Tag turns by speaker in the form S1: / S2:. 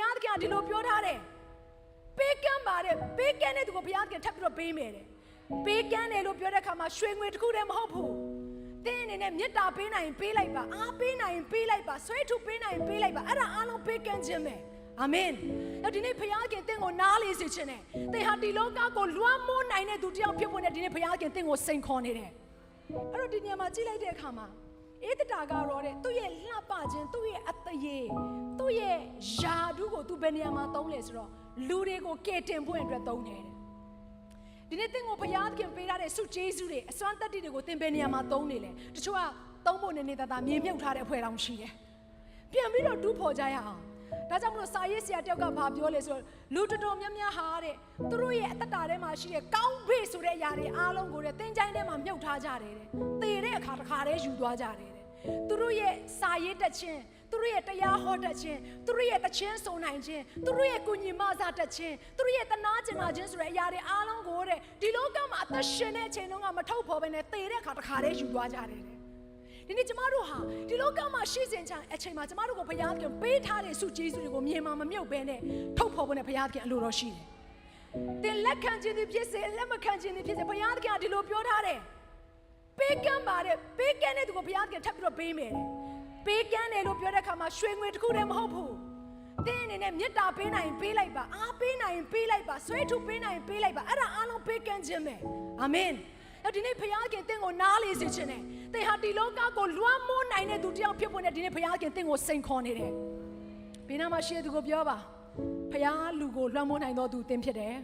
S1: ယားသခင်ကဒီလိုပြောထားတယ်ပေးကမ်းပါတယ်ပေးကမ်းတဲ့သူကိုဘုရားသခင်ထပ်ပြီးတော့ပေးမယ်တဲ့ပေးကမ်းတယ်လို့ပြောတဲ့အခါမှာရွှေငွေတစ်ခုတည်းမဟုတ်ဘူးတင်းအနေနဲ့မေတ္တာပေးနိုင်ရင်ပေးလိုက်ပါအားပေးနိုင်ရင်ပေးလိုက်ပါဆွဲထုတ်ပေးနိုင်ရင်ပေးလိုက်ပါအဲ့ဒါအားလုံးပေးကမ်းခြင်းပဲအာမင်အဲ့ဒီနေ့ဘုရားခင်တင့်ကိုနားလေစေခြင်းနဲ့သင်ဟာဒီလောကကိုလွှမ်းမိုးနိုင်တဲ့သူတစ်ယောက်ဖြစ်ဖို့နဲ့ဒီနေ့ဘုရားခင်တင့်ကိုစိန်ခေါ်နေတယ်အဲ့တော့ဒီညမှာကြည့်လိုက်တဲ့အခါမှာ ဧတတာကတော့တဲ့သူ့ရဲ့လှပခြင်းသူ့ရဲ့အသရေသူ့ရဲ့ယာဒုကိုသူဘယ်နေရာမှာသုံးလဲဆိုတော့လူတွေကိုကယ်တင်ဖို့အတွက်သုံးတယ်တဲ့ဒီနေ့သင်ကိုဘုရားသခင်ပေးထားတဲ့ဆုကျေးဇူးတွေအစွမ်းတတ္တိတွေကိုသင်ဘယ်နေရာမှာသုံးနေလဲတချို့ကသုံးဖို့နေနေတသာမြေမြုပ်ထားတဲ့အဖွဲ့တောင်ရှိတယ်ပြန်ပြီးတော့တူးဖော်ကြရအောင်ဒါကြောင့်မလို့စာရေးဆရာတယောက်ကဘာပြောလဲဆိုတော့လူတော်တော်များများဟာတဲ့သူတို့ရဲ့အသက်တာထဲမှာရှိတဲ့ကောင်းဘေးဆိုတဲ့အရာတွေအားလုံးကိုတဲ့သင်ချိုင်းထဲမှာမြုပ်ထားကြတယ်တဲ့သေတဲ့အခါတစ်ခါတည်းယူသွားကြတယ်တဲ့ သူတို့ရဲ့စာရေးတက်ခြင်းသူတို့ရဲ့တရားဟောတတ်ခြင်းသူတို့ရဲ့တခြင်းစုံနိုင်ခြင်းသူတို့ရဲ့ကုညီမဆတတ်ခြင်းသူတို့ရဲ့တနာကျင်နာခြင်းဆိုတဲ့အရာတွေအားလုံးကိုတဲ့ဒီလောကမှာအသက်ရှင်တဲ့အချိန်တုန်းကမထုတ်ဖော်ဘဲနဲ့သေတဲ့အခါတစ်ခါတည်းယူသွားကြတယ်တဲ့ဒီနေ့ကျမတို့ဟာဒီလောကမှာရှိစဉ်ချအချိန်မှာကျမတို့ကိုဘုရားသခင်ပေးထားတဲ့ဆုကျေးဇူးတွေကိုမြေမှာမမြုပ်ဘဲနဲ့ထုတ်ဖော်ဖို့နဲ့ဘုရားသခင်အလိုတော်ရှိတယ်။တင်လက်ခံခြင်းသည်ဖြစ်စေလက်မခံခြင်းသည်ဖြစ်စေဘုရားသခင်ကဒီလိုပြောထားတယ်။ ပေးကမ်းပါတယ်ပေးကမ်းတဲ့သူကိုဘုရားသခင်ထပ်ပြီးတော့ပေးမယ်တဲ့ပေးကမ်းတယ်လို့ပြောတဲ့အခါမှာရွှေငွေတစ်ခုတည်းမဟုတ်ဘူးတင်းအနေနဲ့မေတ္တာပေးနိုင်ရင်ပေးလိုက်ပါအားပေးနိုင်ရင်ပေးလိုက်ပါဆွဲထုတ်ပေးနိုင်ရင်ပေးလိုက်ပါအဲ့ဒါအားလုံးပေးကမ်းခြင်းပဲအာမင်အဲ့ဒီနေ့ဘုရားခင်တင့်ကိုနားလေစေခြင်းနဲ့သင်ဟာဒီလောကကိုလွှမ်းမိုးနိုင်တဲ့သူတစ်ယောက်ဖြစ်ဖို့နဲ့ဒီနေ့ဘုရားခင်တင့်ကိုစိန်ခေါ်နေတယ်ဘေးနားမှာရှိတဲ့သူကိုပြောပါဘုရားလူကိုလွှမ်းမိုးနိုင်တော်သူသင်ဖြစ်တယ်